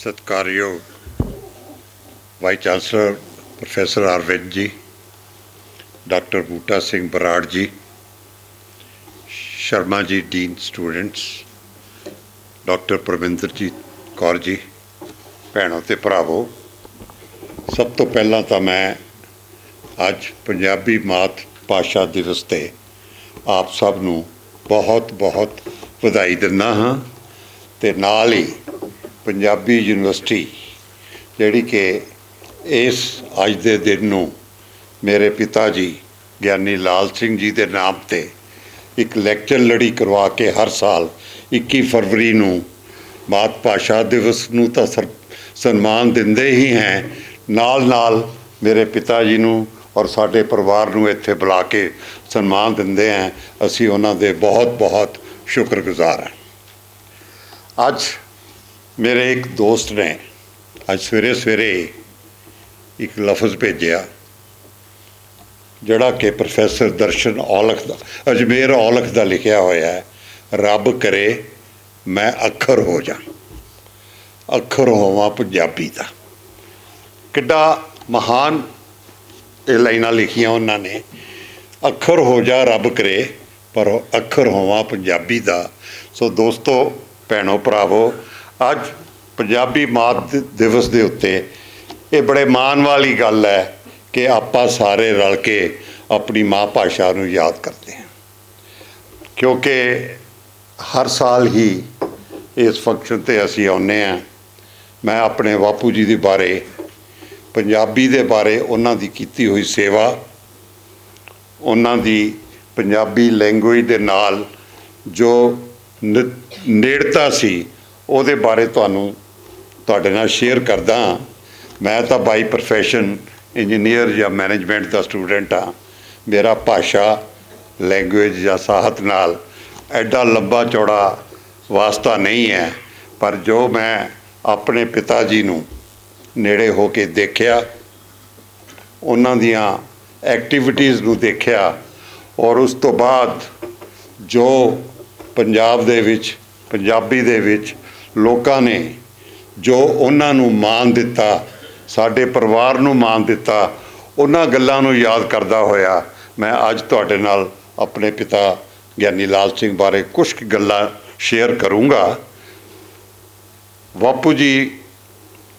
ਸਤਿਕਾਰਯੋਗ vice chancellor professor Arvind ਜੀ, doctor ਬੂਟਾ Singh Brar ji, Sharma ji dean students, doctor Parminderjit Kaur ji, ਭੈਣੋ ਤੇ ਭਰਾਵੋ, ਸਭ ਤੋਂ ਪਹਿਲਾਂ ਤਾਂ ਮੈਂ ਅੱਜ ਪੰਜਾਬੀ ਮਾਤ ਭਾਸ਼ਾ ਦਿਵਸ ਤੇ ਆਪ ਸਭ ਨੂੰ ਬਹੁਤ ਬਹੁਤ ਵਧਾਈ ਦਿੰਦਾ ਹਾਂ ਤੇ ਨਾਲ ਹੀ ਪੰਜਾਬੀ ਯੂਨੀਵਰਸਿਟੀ, ਜਿਹੜੀ ਕਿ ਇਸ ਅੱਜ ਦੇ ਦਿਨ ਨੂੰ ਮੇਰੇ ਪਿਤਾ ਜੀ, ਗਿਆਨੀ ਲਾਲ ਸਿੰਘ ਜੀ ਦੇ ਨਾਮ ਤੇ ਇੱਕ ਲੈਕਚਰ ਲੜੀ ਕਰਵਾ ਕੇ ਹਰ ਸਾਲ 21 ਫਰਵਰੀ ਨੂੰ ਮਾਤ ਭਾਸ਼ਾ ਦਿਵਸ ਨੂੰ ਤਾਂ ਸਰ- ਸਨਮਾਨ ਦਿੰਦੇ ਹੀ ਹੈ। ਨਾਲ ਨਾਲ ਮੇਰੇ ਪਿਤਾ ਜੀ ਨੂੰ ਔਰ ਸਾਡੇ ਪਰਿਵਾਰ ਨੂੰ ਇੱਥੇ ਬੁਲਾ ਕੇ ਸਨਮਾਨ ਦਿੰਦੇ ਹਾਂ। ਅਸੀਂ ਉਹਨਾਂ ਦੇ ਬਹੁਤ ਬਹੁਤ ਸ਼ੁਕਰਗੁਜ਼ਾਰ ਹਾਂ। ਅੱਜ ਮੇਰੇ ਇੱਕ ਦੋਸਤ ਨੇ ਅੱਜ ਸਵੇਰੇ ਸਵੇਰੇ ਇੱਕ ਲਫ਼ਜ਼ ਭੇਜਿਆ, ਜਿਹੜਾ ਕਿ ਪ੍ਰੋਫੈਸਰ ਦਰਸ਼ਨ ਔਲਖ ਦਾ, ਅਜਮੇਰ ਔਲਖ ਦਾ ਲਿਖਿਆ ਹੋਇਆ ਹੈ, ਰੱਬ ਕਰੇ, ਮੈਂ ਅੱਖਰ ਹੋ ਜਾ, ਅੱਖਰ ਹੋਵਾਂ ਪੰਜਾਬੀ ਦਾ। ਕਿੱਡਾ ਮਹਾਨ ਇਹ ਲਾਈਨਾਂ ਲਿਖੀਆਂ ਉਹਨਾਂ ਨੇ, ਅੱਖਰ ਹੋ ਜਾ, ਰੱਬ ਕਰੇ, ਪਰ ਅੱਖਰ ਹੋਵਾਂ ਪੰਜਾਬੀ ਦਾ। ਸੋ ਦੋਸਤੋ, ਭੈਣੋ, ਭਰਾਵੋ ਅੱਜ ਪੰਜਾਬੀ ਮਾਤ ਦਿਵਸ ਦੇ ਉੱਤੇ ਇਹ ਬੜੇ ਮਾਣ ਵਾਲੀ ਗੱਲ ਹੈ ਕਿ ਆਪਾਂ ਸਾਰੇ ਰਲ ਕੇ ਆਪਣੀ ਮਾਂ ਭਾਸ਼ਾ ਨੂੰ ਯਾਦ ਕਰਦੇ ਹਾਂ। ਕਿਉਂਕਿ ਹਰ ਸਾਲ ਹੀ ਇਸ ਫੰਕਸ਼ਨ ਤੇ ਅਸੀਂ ਆਉਂਦੇ ਹਾਂ। ਮੈਂ ਆਪਣੇ ਬਾਪੂ ਜੀ ਦੇ ਬਾਰੇ, ਪੰਜਾਬੀ ਦੇ ਬਾਰੇ ਉਹਨਾਂ ਦੀ ਕੀਤੀ ਹੋਈ ਸੇਵਾ, ਉਹਨਾਂ ਦੀ ਪੰਜਾਬੀ ਲੈਂਗੁਏਜ ਦੇ ਨਾਲ ਜੋ ਨ- ਨੇੜਤਾ ਸੀ ਉਹਦੇ ਬਾਰੇ ਤੁਹਾਨੂੰ ਤੁਹਾਡੇ ਨਾਲ ਸ਼ੇਅਰ ਕਰਦਾ ਹਾਂ। ਮੈਂ ਤਾਂ ਬਾਈ ਪ੍ਰੋਫੈਸ਼ਨ ਇੰਜੀਨੀਅਰ ਜਾਂ ਮੈਨੇਜਮੈਂਟ ਦਾ ਸਟੂਡੈਂਟ ਹਾਂ ਮੇਰਾ ਭਾਸ਼ਾ ਲੈਂਗੁਏਜ ਜਾਂ ਸਾਹਿਤ ਨਾਲ ਐਡਾ ਲੰਬਾ ਚੌੜਾ ਵਾਸਤਾ ਨਹੀਂ ਹੈ ਪਰ ਜੋ ਮੈਂ ਆਪਣੇ ਪਿਤਾ ਜੀ ਨੂੰ ਨੇੜੇ ਹੋ ਕੇ ਦੇਖਿਆ, ਉਹਨਾਂ ਦੀਆਂ ਐਕਟੀਵਿਟੀਜ਼ ਨੂੰ ਦੇਖਿਆ ਔਰ ਉਸ ਤੋਂ ਬਾਅਦ ਜੋ ਪੰਜਾਬ ਦੇ ਵਿੱਚ, ਪੰਜਾਬੀ ਦੇ ਵਿੱਚ ਲੋਕਾਂ ਨੇ ਜੋ ਉਹਨਾਂ ਨੂੰ ਮਾਣ ਦਿੱਤਾ, ਸਾਡੇ ਪਰਿਵਾਰ ਨੂੰ ਮਾਣ ਦਿੱਤਾ, ਉਹਨਾਂ ਗੱਲਾਂ ਨੂੰ ਯਾਦ ਕਰਦਾ ਹੋਇਆ ਮੈਂ ਅੱਜ ਤੁਹਾਡੇ ਨਾਲ ਆਪਣੇ ਪਿਤਾ ਗਿਆਨੀ ਲਾਲ ਸਿੰਘ ਬਾਰੇ ਕੁਝ ਗੱਲਾਂ ਸ਼ੇਅਰ ਕਰੂੰਗਾ। ਬਾਪੂ ਜੀ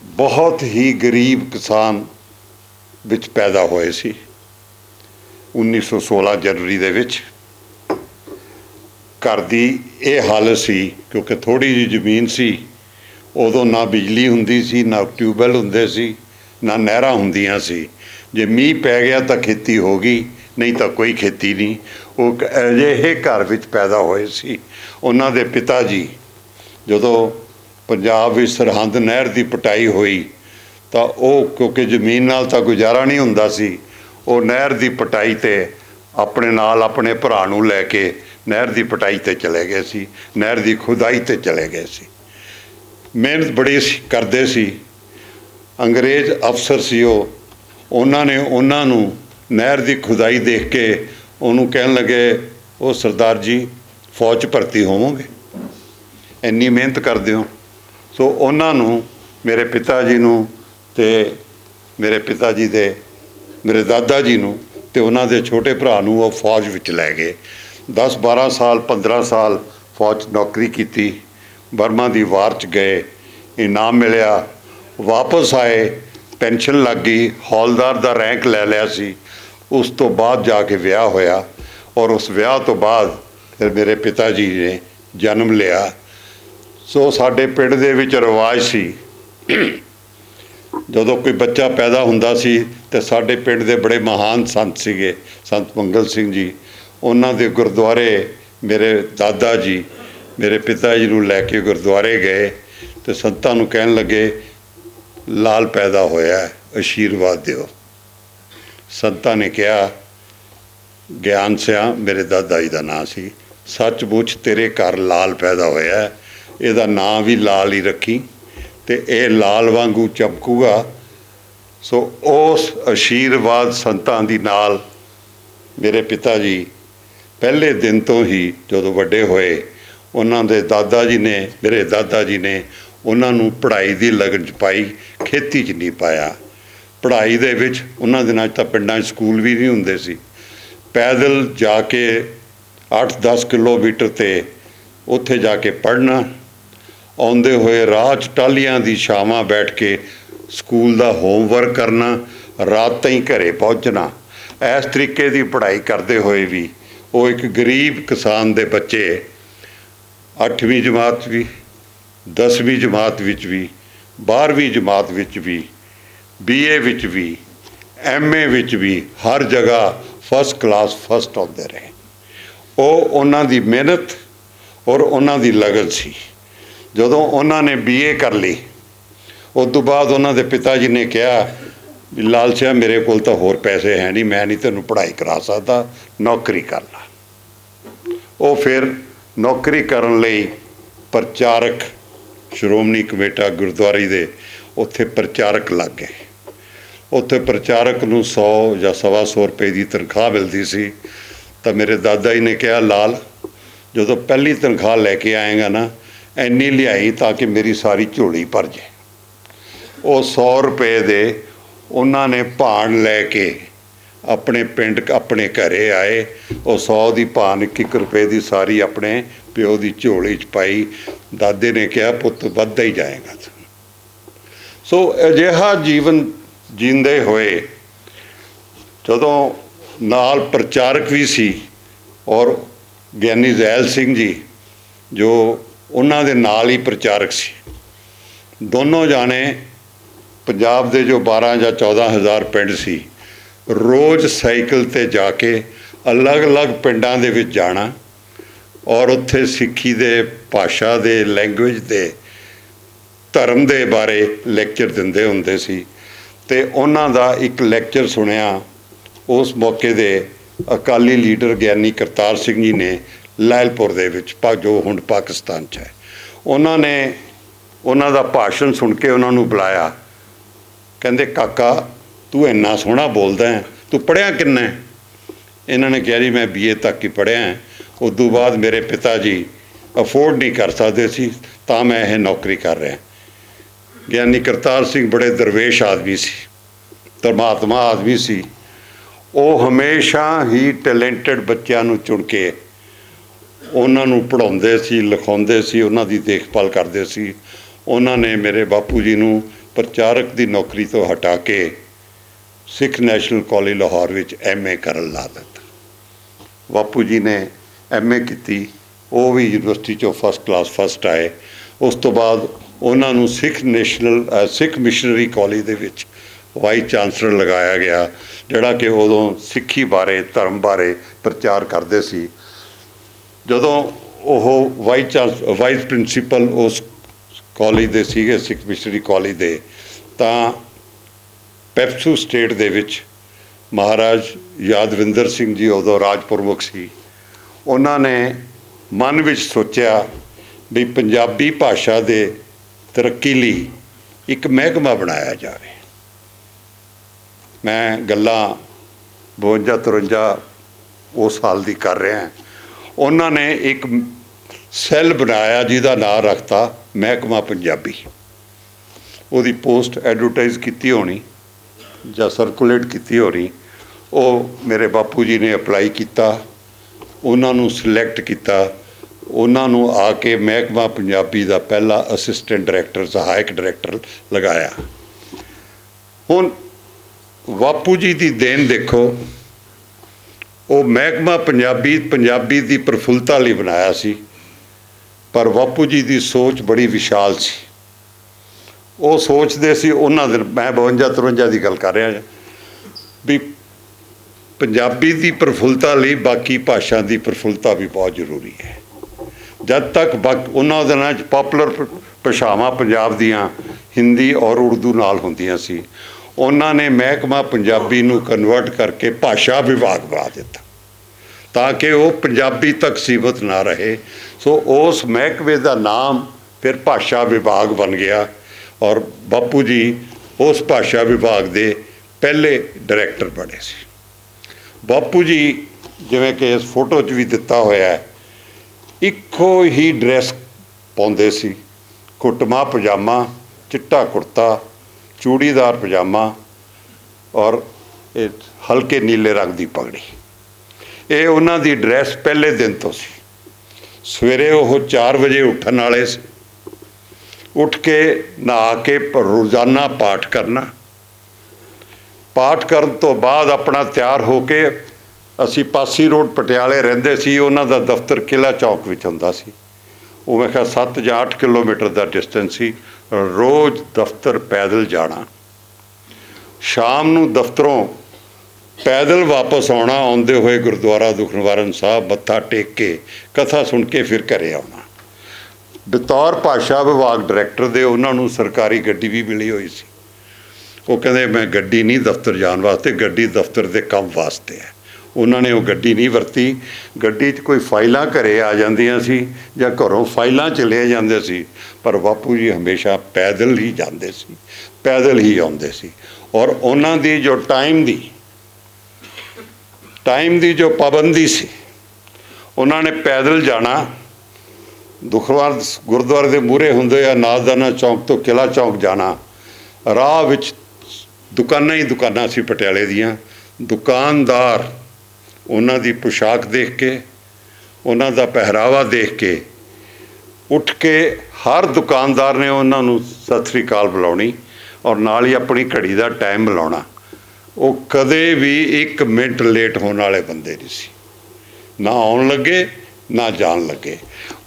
ਬਹੁਤ ਹੀ ਗਰੀਬ ਕਿਸਾਨ ਵਿੱਚ ਪੈਦਾ ਹੋਏ ਸੀ। 1916 ਜਨਵਰੀ ਦੇ ਵਿੱਚ ਘਰ ਦੀ ਇਹ ਹਾਲਤ ਸੀ, ਕਿਉਂਕਿ ਥੋੜੀ ਜਿਹੀ ਜ਼ਮੀਨ ਸੀ, ਉਦੋਂ ਨਾ ਬਿਜਲੀ ਹੁੰਦੀ ਸੀ, ਨਾ ਟਿਊਬਵੈਲ ਹੁੰਦੇ ਸੀ, ਨਾ ਨਹਿਰਾਂ ਹੁੰਦੀਆਂ ਸੀ। ਜੇ ਮੀਂਹ ਪੈ ਗਿਆ ਤਾਂ ਖੇਤੀ ਹੋ ਗਈ, ਨਹੀਂ ਤਾਂ ਕੋਈ ਖੇਤੀ ਨਹੀਂ। ਉਹ ਇੱਕ ਅਜਿਹੇ ਘਰ ਵਿੱਚ ਪੈਦਾ ਹੋਏ ਸੀ। ਉਹਨਾਂ ਦੇ ਪਿਤਾ ਜੀ, ਜਦੋਂ ਪੰਜਾਬ ਵਿੱਚ ਸਰਹੰਦ ਨਹਿਰ ਦੀ ਪਟਾਈ ਹੋਈ, ਤਾਂ ਉਹ ਕਿਉਂਕਿ ਜ਼ਮੀਨ ਨਾਲ ਤਾਂ ਗੁਜ਼ਾਰਾ ਨਹੀਂ ਹੁੰਦਾ ਸੀ, ਉਹ ਨਹਿਰ ਦੀ ਪਟਾਈ ਤੇ ਆਪਣੇ ਨਾਲ ਆਪਣੇ ਭਰਾ ਨੂੰ ਲੈ ਕੇ ਨਹਿਰ ਦੀ ਪਟਾਈ ਤੇ ਚਲੇ ਗਏ ਸੀ, ਨਹਿਰ ਦੀ ਖੁਦਾਈ ਤੇ ਚਲੇ ਗਏ ਸੀ। ਮਿਹਨਤ ਬੜੀ ਸੀ- ਕਰਦੇ ਸੀ। ਅੰਗਰੇਜ਼ ਅਫਸਰ ਸੀ ਉਹ। ਉਹਨਾਂ ਨੇ ਉਹਨਾਂ ਨੂੰ ਨਹਿਰ ਦੀ ਖੁਦਾਈ ਦੇਖ ਕੇ ਉਹਨੂੰ ਕਹਿਣ ਲੱਗੇ, ਉਹ ਸਰਦਾਰ ਜੀ, ਫੌਜ 'ਚ ਭਰਤੀ ਹੋਵੋਗੇ? ਇੰਨੀ ਮਿਹਨਤ ਕਰਦੇ ਹੋ। ਸੋ ਉਹਨਾਂ ਨੂੰ, ਮੇਰੇ ਪਿਤਾ ਜੀ ਨੂੰ ਤੇ ਮੇਰੇ ਪਿਤਾ ਜੀ ਦੇ, ਮੇਰੇ ਦਾਦਾ ਜੀ ਨੂੰ ਤੇ ਉਹਨਾਂ ਦੇ ਛੋਟੇ ਭਰਾ ਨੂੰ ਉਹ ਫੌਜ ਵਿੱਚ ਲੈ ਗਏ। 10 12 ਸਾਲ 15 ਸਾਲ ਫੌਜ 'ਚ ਨੌਕਰੀ ਕੀਤੀ ਬਰਮਾ ਦੀ ਵਾਰ 'ਚ ਗਏ, ਇਨਾਮ ਮਿਲਿਆ, ਵਾਪਸ ਆਏ, ਪੈਨਸ਼ਨ ਲੱਗ ਗਈ, ਹੌਲਦਾਰ ਦਾ ਰੈਂਕ ਲੈ ਲਿਆ ਸੀ, ਉਸ ਤੋਂ ਬਾਅਦ ਜਾ ਕੇ ਵਿਆਹ ਹੋਇਆ ਔਰ ਉਸ ਵਿਆਹ ਤੋਂ ਬਾਅਦ ਫਿਰ ਮੇਰੇ ਪਿਤਾ ਜੀ ਨੇ ਜਨਮ ਲਿਆ। ਸੋ ਸਾਡੇ ਪਿੰਡ ਦੇ ਵਿੱਚ ਰਿਵਾਜ ਸੀ, ਜਦੋਂ ਕੋਈ ਬੱਚਾ ਪੈਦਾ ਹੁੰਦਾ ਸੀ ਤੇ ਸਾਡੇ ਪਿੰਡ ਦੇ ਬੜੇ ਮਹਾਨ ਸੰਤ ਸੀਗੇ, ਸੰਤ ਮੰਗਲ ਸਿੰਘ ਜੀ। ਉਹਨਾਂ ਦੇ ਗੁਰਦੁਆਰੇ ਮੇਰੇ ਦਾਦਾ ਜੀ ਮੇਰੇ ਪਿਤਾ ਜੀ ਨੂੰ ਲੈ ਕੇ ਗੁਰਦੁਆਰੇ ਗਏ ਤੇ ਸੰਤਾਂ ਨੂੰ ਕਹਿਣ ਲੱਗੇ ਲਾਲ ਪੈਦਾ ਹੋਇਆ ਹੈ, ਆਸ਼ੀਰਵਾਦ ਦਿਓ। ਸੰਤਾਂ ਨੇ ਕਿਹਾ ਗਿਆਨ ਸਿਆ ਮੇਰੇ ਦਾਦਾ ਜੀ ਦਾ ਨਾਂ ਸੀ। ਸੱਚਮੁੱਚ ਤੇਰੇ ਘਰ ਲਾਲ ਪੈਦਾ ਹੋਇਆ ਇਹਦਾ ਨਾਂ ਵੀ ਲਾਲ ਹੀ ਰੱਖੀ ਤੇ ਇਹ ਲਾਲ ਵਾਂਗੂ ਚਮਕੂਗਾ। ਸੋ ਉਸ ਆਸ਼ੀਰਵਾਦ ਸੰਤਾਂ ਦੀ ਨਾਲ ਮੇਰੇ ਪਿਤਾ ਜੀ ਪਹਿਲੇ ਦਿਨ ਤੋਂ ਹੀ ਜਦੋਂ ਵੱਡੇ ਹੋਏ, ਉਹਨਾਂ ਦੇ ਦਾਦਾ ਜੀ ਨੇ, ਮੇਰੇ ਦਾਦਾ ਜੀ ਨੇ ਉਹਨਾਂ ਨੂੰ ਪੜ੍ਹਾਈ ਦੀ ਲਗਨ ਚ ਪਾਈ, ਖੇਤੀ 'ਚ ਨਹੀਂ ਪਾਇਆ। ਪੜ੍ਹਾਈ ਦੇ ਵਿੱਚ ਉਹਨਾਂ ਦਿਨਾਂ 'ਚ ਤਾਂ ਪਿੰਡਾਂ 'ਚ ਸਕੂਲ ਵੀ ਨਹੀਂ ਹੁੰਦੇ ਸੀ। ਪੈਦਲ ਜਾ ਕੇ 8-10 ਕਿਲੋਮੀਟਰ ਤੇ ਉੱਥੇ ਜਾ ਕੇ ਪੜ੍ਹਨਾ, ਆਉਂਦੇ ਹੋਏ ਰਾਹ 'ਚ ਟਾਲੀਆਂ ਦੀ ਛਾਵਾਂ ਬੈਠ ਕੇ ਸਕੂਲ ਦਾ ਹੋਮਵਰਕ ਕਰਨਾ, ਰਾਤ ਤਾਈਂ ਘਰੇ ਪਹੁੰਚਣਾ। ਇਸ ਤਰੀਕੇ ਦੀ ਪੜ੍ਹਾਈ ਕਰਦੇ ਹੋਏ ਵੀ ਉਹ ਇੱਕ ਗਰੀਬ ਕਿਸਾਨ ਦੇ ਬੱਚੇ 8ਵੀਂ ਜਮਾਤ ਵੀ 10ਵੀਂ ਜਮਾਤ ਵਿੱਚ ਵੀ 12ਵੀਂ ਜਮਾਤ ਵਿੱਚ ਵੀ ਬੀਏ ਵਿੱਚ ਵੀ ਐਮਏ ਵਿੱਚ ਵੀ ਹਰ ਜਗ੍ਹਾ ਫਸਟ ਕਲਾਸ ਫਸਟ ਆਉਂਦੇ ਰਹੇ। ਉਹ ਉਹਨਾਂ ਦੀ ਮਿਹਨਤ ਔਰ ਉਹਨਾਂ ਦੀ ਲਗਨ ਸੀ। ਜਦੋਂ ਉਹਨਾਂ ਨੇ ਬੀਏ ਕਰ ਲਈ, ਉਸ ਤੋਂ ਬਾਅਦ ਉਹਨਾਂ ਦੇ ਪਿਤਾ ਜੀ ਨੇ ਕਿਹਾ ਵੀ ਲਾਲ ਮੇਰੇ ਕੋਲ ਤਾਂ ਹੋਰ ਪੈਸੇ ਹੈ ਨਹੀਂ, ਮੈਂ ਨਹੀਂ ਤੈਨੂੰ ਪੜ੍ਹਾਈ ਕਰਾ ਸਕਦਾ, ਨੌਕਰੀ ਕਰ ਲਾ। ਉਹ ਫਿਰ ਨੌਕਰੀ ਕਰਨ ਲਈ ਪ੍ਰਚਾਰਕ ਸ਼੍ਰੋਮਣੀ ਕਮੇਟਾ ਗੁਰਦੁਆਰੇ ਦੇ ਉੱਥੇ ਪ੍ਰਚਾਰਕ ਲੱਗ ਗਏ। ਉੱਥੇ ਪ੍ਰਚਾਰਕ ਨੂੰ 100 ਜਾਂ ਸਵਾ ਸੌ ਰੁਪਏ ਦੀ ਤਨਖਾਹ ਮਿਲਦੀ ਸੀ। ਤਾਂ ਮੇਰੇ ਦਾਦਾ ਜੀ ਨੇ ਕਿਹਾ, ਲਾਲ, ਜਦੋਂ ਪਹਿਲੀ ਤਨਖਾਹ ਲੈ ਕੇ ਆਏਗਾ ਨਾ ਐਨੀ ਲਿਆਈ ਤਾਂ ਕਿ ਮੇਰੀ ਸਾਰੀ ਝੋਲੀ ਭਰ ਜੇ ਉਹ 100 ਰੁਪਏ ਦੇ ਉਹਨਾਂ ਨੇ ਭਾਣ ਲੈ ਕੇ ਆਪਣੇ ਪਿੰਡ, ਆਪਣੇ ਘਰੇ ਆਏ। ਉਹ 100 ਦੀ ਭਾਨ, ਇੱਕ ਇੱਕ ਰੁਪਏ ਦੀ ਸਾਰੀ ਆਪਣੇ ਪਿਓ ਦੀ ਝੋਲੀ 'ਚ ਪਾਈ। ਦਾਦੇ ਨੇ ਕਿਹਾ, ਪੁੱਤ, ਵੱਧਦਾ ਹੀ ਜਾਏਗਾ ਸੋ ਅਜਿਹਾ ਜੀਵਨ ਜੀਂਦੇ ਹੋਏ ਜਦੋਂ ਨਾਲ ਪ੍ਰਚਾਰਕ ਵੀ ਸੀ ਔਰ ਗਿਆਨੀ ਜ਼ੈਲ ਸਿੰਘ ਜੀ, ਜੋ ਉਹਨਾਂ ਦੇ ਨਾਲ ਹੀ ਪ੍ਰਚਾਰਕ ਸੀ, ਦੋਨੋਂ ਜਾਣੇ ਪੰਜਾਬ ਦੇ ਜੋ 12 ਜਾਂ 14 ਹਜ਼ਾਰ ਪਿੰਡ ਸੀ ਰੋਜ਼ ਸਾਈਕਲ ਤੇ ਜਾ ਕੇ ਅਲੱਗ-ਅਲੱਗ ਪਿੰਡਾਂ ਦੇ ਵਿੱਚ ਜਾਣਾ ਔਰ ਉੱਥੇ ਸਿੱਖੀ ਦੇ, ਭਾਸ਼ਾ ਦੇ ਲੈਂਗੁਏਜ ਦੇ, ਧਰਮ ਦੇ ਬਾਰੇ ਲੈਕਚਰ ਦਿੰਦੇ ਹੁੰਦੇ ਸੀ ਤੇ ਉਹਨਾਂ ਦਾ ਇੱਕ ਲੈਕਚਰ ਸੁਣਿਆ। ਉਸ ਮੌਕੇ ਦੇ ਅਕਾਲੀ ਲੀਡਰ ਗਿਆਨੀ ਕਰਤਾਰ ਸਿੰਘ ਜੀ ਨੇ ਲਾਇਲਪੁਰ ਦੇ ਵਿੱਚ ਪਾ ਜੋ ਹੁਣ ਪਾਕਿਸਤਾਨ 'ਚ ਹੈ। ਉਹਨਾਂ ਨੇ, ਉਹਨਾਂ ਦਾ ਭਾਸ਼ਣ ਸੁਣ ਕੇ ਉਹਨਾਂ ਨੂੰ ਬੁਲਾਇਆ। ਕਹਿੰਦੇ, ਕਾਕਾ ਤੂੰ ਇੰਨਾ ਸੋਹਣਾ ਬੋਲਦਾ ਹੈ, ਤੂੰ ਪੜਿਆ ਕਿੰਨਾ ਹੈ? ਇਹਨਾਂ ਨੇ ਕਿਹਾ ਜੀ, ਮੈਂ ਬੀਏ ਤੱਕ ਹੀ ਪੜਿਆ ਉਸ ਤੋਂ ਬਾਅਦ ਮੇਰੇ ਪਿਤਾ ਜੀ ਅਫੋਰਡ ਨਹੀਂ ਕਰ ਸਕਦੇ ਸੀ, ਤਾਂ ਮੈਂ ਇਹ ਨੌਕਰੀ ਕਰ ਰਿਹਾ ਗਿਆਨੀ ਕਰਤਾਰ ਸਿੰਘ ਬੜੇ ਦਰਵੇਸ਼ ਆਦਮੀ ਸੀ, ਧਰਮਾਤਮਾ ਆਦਮੀ ਸੀ। ਉਹ ਹਮੇਸ਼ਾ ਹੀ ਟੈਲੈਂਟਡ ਬੱਚਿਆਂ ਨੂੰ ਚੁਣ ਕੇ ਉਹਨਾਂ ਨੂੰ ਪੜਾਉਂਦੇ ਸੀ, ਲਿਖਾਉਂਦੇ ਸੀ, ਉਹਨਾਂ ਦੀ ਦੇਖਭਾਲ ਕਰਦੇ ਸੀ। ਉਹਨਾਂ ਨੇ ਮੇਰੇ ਬਾਪੂ ਜੀ ਨੂੰ ਪ੍ਰਚਾਰਕ ਦੀ ਨੌਕਰੀ ਤੋਂ ਹਟਾ ਕੇ ਸਿੱਖ ਨੈਸ਼ਨਲ ਕਾਲਜ ਲਾਹੌਰ ਵਿੱਚ ਐਮਏ ਕਰਨ ਲਾ ਦਿੱਤਾ। ਬਾਪੂ ਜੀ ਨੇ ਐਮਏ ਕੀਤੀ, ਉਹ ਵੀ ਯੂਨੀਵਰਸਿਟੀ ਚੋਂ ਫਸਟ ਕਲਾਸ ਫਸਟ ਆਏ। ਉਸ ਤੋਂ ਬਾਅਦ ਉਹਨਾਂ ਨੂੰ Sikh national Sikh missionary college ਦੇ ਵਿੱਚ ਵਾਈਸ ਚਾਂਸਲਰ ਲਗਾਇਆ ਗਿਆ, ਜਿਹੜਾ ਕਿ ਉਦੋਂ ਸਿੱਖੀ ਬਾਰੇ, ਧਰਮ ਬਾਰੇ ਪ੍ਰਚਾਰ ਕਰਦੇ ਸੀ। ਜਦੋਂ ਉਹ ਵਾਈਸ ਚਾਂਸ ਵਾਈਸ ਪ੍ਰਿੰਸੀਪਲ ਉਸ ਕਾਲਜ ਦੇ ਸੀਗੇ, ਸਿੱਖ ਮਿਸ਼ਨਰੀ ਕਾਲਜ ਦੇ, ਤਾਂ ਪੈਪਸੂ ਸਟੇਟ ਦੇ ਵਿੱਚ ਮਹਾਰਾਜ ਯਾਦਵਿੰਦਰ ਸਿੰਘ ਜੀ ਉਦੋਂ ਰਾਜ ਪ੍ਰਮੁੱਖ ਸੀ। ਉਹਨਾਂ ਨੇ ਮਨ ਵਿੱਚ ਸੋਚਿਆ ਵੀ ਪੰਜਾਬੀ ਭਾਸ਼ਾ ਦੇ ਤਰੱਕੀ ਲਈ ਇੱਕ ਮਹਿਕਮਾ ਬਣਾਇਆ ਜਾਵੇ। ਮੈਂ ਗੱਲਾਂ 52 53 ਉਸ ਸਾਲ ਦੀ ਕਰ ਰਿਹਾ ਉਹਨਾਂ ਨੇ ਇੱਕ ਸੈੱਲ ਬਣਾਇਆ ਜਿਹਦਾ ਨਾਮ ਰੱਖਤਾ ਮਹਿਕਮਾ ਪੰਜਾਬੀ। ਉਹਦੀ ਪੋਸਟ ਐਡਵਰਟਾਈਜ਼ ਕੀਤੀ ਹੋਣੀ। ਜਾਂ ਸਰਕੂਲੇਟ ਕੀਤੀ ਹੋ ਰਹੀ, ਉਹ ਮੇਰੇ ਬਾਪੂ ਜੀ ਨੇ ਅਪਲਾਈ ਕੀਤਾ, ਉਹਨਾਂ ਨੂੰ ਸਿਲੈਕਟ ਕੀਤਾ, ਉਹਨਾਂ ਨੂੰ ਆ ਕੇ ਮਹਿਕਮਾ ਪੰਜਾਬੀ ਦਾ ਪਹਿਲਾ ਅਸਿਸਟੈਂਟ ਡਾਇਰੈਕਟਰ ਸਹਾਇਕ ਡਾਇਰੈਕਟਰ ਲਗਾਇਆ। ਹੁਣ ਬਾਪੂ ਜੀ ਦੀ ਦੇਣ ਦੇਖੋ, ਉਹ ਮਹਿਕਮਾ ਪੰਜਾਬੀ ਪੰਜਾਬੀ ਦੀ ਪ੍ਰਫੁੱਲਤਾ ਲਈ ਬਣਾਇਆ ਸੀ, ਪਰ ਬਾਪੂ ਜੀ ਦੀ ਸੋਚ ਬੜੀ ਵਿਸ਼ਾਲ ਸੀ। ਉਹ ਸੋਚਦੇ ਸੀ, ਉਹਨਾਂ ਦਿਨ ਮੈਂ 52 53 ਦੀ ਗੱਲ ਕਰ ਰਿਹਾ ਵੀ ਪੰਜਾਬੀ ਦੀ ਪ੍ਰਫੁੱਲਤਾ ਲਈ ਬਾਕੀ ਭਾਸ਼ਾ ਦੀ ਪ੍ਰਫੁੱਲਤਾ ਵੀ ਬਹੁਤ ਜ਼ਰੂਰੀ ਹੈ। ਜਦ ਤੱਕ ਬਾਕ- ਉਹਨਾਂ ਦਿਨਾਂ 'ਚ ਪਪੂਲਰ ਭਾਸ਼ਾਵਾਂ ਪੰਜਾਬ ਦੀਆਂ ਹਿੰਦੀ ਔਰ ਉਰਦੂ ਨਾਲ ਹੁੰਦੀਆਂ ਸੀ, ਉਹਨਾਂ ਨੇ ਮਹਿਕਮਾ ਪੰਜਾਬੀ ਨੂੰ ਕਨਵਰਟ ਕਰਕੇ ਭਾਸ਼ਾ ਵਿਭਾਗ ਬਣਾ ਦਿੱਤਾ। ਤਾਂ ਕਿ ਉਹ ਪੰਜਾਬੀ ਤੱਕ ਸੀਮਤ ਨਾ ਰਹੇ। ਸੋ ਉਸ ਮਹਿਕਮੇ ਦਾ ਨਾਮ ਫਿਰ ਭਾਸ਼ਾ ਵਿਭਾਗ ਬਣ ਗਿਆ। ਔਰ ਬਾਪੂ ਜੀ ਉਸ ਭਾਸ਼ਾ ਵਿਭਾਗ ਦੇ ਪਹਿਲੇ ਡਾਇਰੈਕਟਰ ਬਣੇ ਸੀ। ਬਾਪੂ ਜੀ ਜਿਵੇਂ ਕਿ ਇਸ ਫੋਟੋ 'ਚ ਵੀ ਦਿੱਤਾ ਹੋਇਆ ਹੈ, ਇੱਕੋ ਹੀ ਡਰੈਸ ਪਾਉਂਦੇ ਸੀ। ਕੁੱਟਮਾ, ਪਜਾਮਾ, ਚਿੱਟਾ ਕੁੜਤਾ, ਚੂੜੀਦਾਰ ਪਜਾਮਾ ਔਰ ਇਹ ਹਲਕੇ ਨੀਲੇ ਰੰਗ ਦੀ ਪਗੜੀ। ਇਹ ਉਹਨਾਂ ਦੀ ਡਰੈਸ ਪਹਿਲੇ ਦਿਨ ਤੋਂ ਸੀ। ਸਵੇਰੇ ਉਹ 4 ਵਜੇ ਉੱਠਣ ਵਾਲੇ ਸੀ। ਉੱਠ ਕੇ ਨਹਾ ਕੇ ਰੋਜ਼ਾਨਾ ਪਾਠ ਕਰਨਾ। ਪਾਠ ਕਰਨ ਤੋਂ ਬਾਅਦ ਆਪਣਾ ਤਿਆਰ ਹੋ ਕੇ ਅਸੀਂ ਪਾਸੀ ਰੋਡ ਪਟਿਆਲੇ ਰਹਿੰਦੇ ਸੀ, ਉਹਨਾਂ ਦਾ ਦਫ਼ਤਰ ਕਿਲਾ ਚੌਕ ਵਿੱਚ ਹੁੰਦਾ ਸੀ। ਉਹ ਮੈਂ ਕਿਹਾ 7 ਜਾਂ 8 ਕਿਲੋਮੀਟਰ ਦਾ ਡਿਸਟੈਂਸ ਸੀ, ਰੋਜ਼ ਦਫ਼ਤਰ ਪੈਦਲ ਜਾਣਾ। ਸ਼ਾਮ ਨੂੰ ਦਫ਼ਤਰੋਂ ਪੈਦਲ ਵਾਪਸ ਆਉਣਾ, ਆਉਂਦੇ ਹੋਏ ਗੁਰਦੁਆਰਾ ਦੁਖਨਿਵਾਰਨ ਸਾਹਿਬ ਮੱਥਾ ਟੇਕ ਕੇ ਕਥਾ ਸੁਣ ਕੇ ਫਿਰ ਘਰੇ ਆਉਣਾ। ਬਤੌਰ ਭਾਸ਼ਾ ਵਿਭਾਗ ਡਾਇਰੈਕਟਰ ਦੇ ਉਹਨਾਂ ਨੂੰ ਸਰਕਾਰੀ ਗੱਡੀ ਵੀ ਮਿਲੀ ਹੋਈ ਸੀ। ਉਹ ਕਹਿੰਦੇ, ਮੈਂ ਗੱਡੀ ਨਹੀਂ, ਦਫ਼ਤਰ ਜਾਣ ਵਾਸਤੇ, ਗੱਡੀ ਦਫ਼ਤਰ ਦੇ ਕੰਮ ਵਾਸਤੇ ਹੈ। ਉਹਨਾਂ ਨੇ ਉਹ ਗੱਡੀ ਨਹੀਂ ਵਰਤੀ। ਗੱਡੀ 'ਚ ਕੋਈ ਫਾਈਲਾਂ ਘਰੇ ਆ ਜਾਂਦੀਆਂ ਸੀ ਜਾਂ ਘਰੋਂ ਫਾਈਲਾਂ ਚਲੇ ਜਾਂਦੇ ਸੀ, ਪਰ ਬਾਪੂ ਜੀ ਹਮੇਸ਼ਾ ਪੈਦਲ ਹੀ ਜਾਂਦੇ ਸੀ, ਪੈਦਲ ਹੀ ਆਉਂਦੇ ਸੀ। ਔਰ ਉਹਨਾਂ ਦੀ ਜੋ ਟਾਈਮ ਦੀ ਟਾਈਮ ਦੀ ਜੋ ਪਾਬੰਦੀ ਸੀ, ਉਹਨਾਂ ਨੇ ਪੈਦਲ ਜਾਣਾ ਦੁਖਵਾਰ ਗੁਰਦੁਆਰੇ ਦੇ ਮੂਹਰੇ ਹੁੰਦੇ ਆ ਨਾਜ਼ਦਾਨਾ ਚੌਂਕ ਤੋਂ ਕਿਲਾ ਚੌਂਕ ਜਾਣਾ। ਰਾਹ ਵਿੱਚ ਦੁਕਾਨਾਂ ਹੀ ਦੁਕਾਨਾਂ ਸੀ ਪਟਿਆਲੇ ਦੀਆਂ। ਦੁਕਾਨਦਾਰ ਉਹਨਾਂ ਦੀ ਪੁਸ਼ਾਕ ਦੇਖ ਕੇ, ਉਹਨਾਂ ਦਾ ਪਹਿਰਾਵਾ ਦੇਖ ਕੇ, ਉੱਠ ਕੇ ਹਰ ਦੁਕਾਨਦਾਰ ਨੇ ਉਹਨਾਂ ਨੂੰ ਸਤਿ ਸ੍ਰੀ ਅਕਾਲ ਬੁਲਾਉਣੀ ਔਰ ਨਾਲ ਹੀ ਆਪਣੀ ਘੜੀ ਦਾ ਟਾਈਮ ਬੁਲਾਉਣਾ। ਉਹ ਕਦੇ ਵੀ 1 ਮਿੰਟ ਲੇਟ ਹੋਣ ਵਾਲੇ ਬੰਦੇ ਨਹੀਂ ਸੀ। ਨਾ ਆਉਣ ਲੱਗੇ ਨਾ ਜਾਣ ਲੱਗੇ।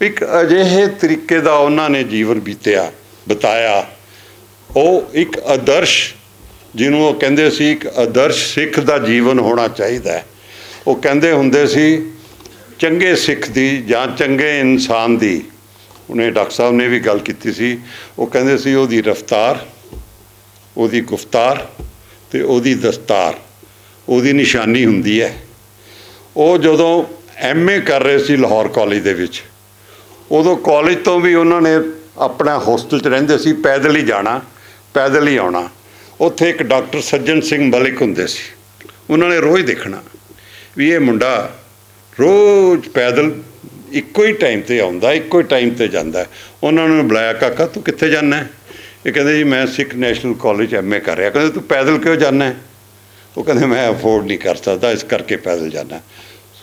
ਇੱਕ ਅਜਿਹੇ ਤਰੀਕੇ ਦਾ ਉਹਨਾਂ ਨੇ ਜੀਵਨ ਬੀਤਿਆ, ਬਤਾਇਆ। ਉਹ ਇੱਕ ਆਦਰਸ਼, ਜਿਹਨੂੰ ਉਹ ਕਹਿੰਦੇ ਸੀ ਇੱਕ ਆਦਰਸ਼ ਸਿੱਖ ਦਾ ਜੀਵਨ ਹੋਣਾ ਚਾਹੀਦਾ ਉਹ ਕਹਿੰਦੇ ਹੁੰਦੇ ਸੀ, ਚੰਗੇ ਸਿੱਖ ਦੀ ਜਾਂ ਚੰਗੇ ਇਨਸਾਨ ਦੀ। ਉਹਨੇ ਡਾਕਟਰ ਸਾਹਿਬ ਨੇ ਵੀ ਗੱਲ ਕੀਤੀ ਸੀ, ਉਹ ਕਹਿੰਦੇ ਸੀ ਉਹਦੀ ਰਫਤਾਰ, ਉਹਦੀ ਗੁਫਤਾਰ ਤੇ ਉਹਦੀ ਦਸਤਾਰ, ਉਹਦੀ ਨਿਸ਼ਾਨੀ ਹੁੰਦੀ ਹੈ। ਉਹ ਜਦੋਂ ਐਮਏ ਕਰ ਰਹੇ ਸੀ ਲਾਹੌਰ ਕਾਲਜ ਦੇ ਵਿੱਚ। ਉਦੋਂ ਕਾਲਜ ਤੋਂ ਵੀ ਉਹਨਾਂ ਨੇ ਆਪਣਾ ਹੋਸਟਲ 'ਚ ਰਹਿੰਦੇ ਸੀ, ਪੈਦਲ ਹੀ ਜਾਣਾ, ਪੈਦਲ ਹੀ ਆਉਣਾ। ਉੱਥੇ ਇੱਕ ਡਾਕਟਰ ਸੱਜਣ ਸਿੰਘ ਮਲਿਕ ਹੁੰਦੇ ਸੀ। ਉਹਨਾਂ ਨੇ ਰੋਜ਼ ਦੇਖਣਾ ਵੀ ਇਹ ਮੁੰਡਾ ਰੋਜ਼ ਪੈਦਲ ਇੱਕੋ ਹੀ ਟਾਈਮ ਤੇ ਆਉਂਦਾ, ਇੱਕੋ ਹੀ ਟਾਈਮ ਤੇ ਜਾਂਦਾ। ਉਹਨਾਂ ਨੂੰ ਬੁਲਾਇਆ, ਕਾਕਾ, ਤੂੰ ਕਿੱਥੇ ਜਾਣਾ ਇਹ ਕਹਿੰਦੇ, ਜੀ, ਮੈਂ ਸਿੱਖ ਨੈਸ਼ਨਲ ਕਾਲਜ ਐਮਏ ਕਰ ਰਿਹਾ। ਕਹਿੰਦੇ, ਤੂੰ ਪੈਦਲ ਕਿਉਂ ਜਾਣਾ ਉਹ ਕਹਿੰਦੇ, ਮੈਂ ਅਫੋਰਡ ਨਹੀਂ ਕਰ ਸਕਦਾ, ਇਸ ਕਰਕੇ ਪੈਦਲ ਜਾਣਾ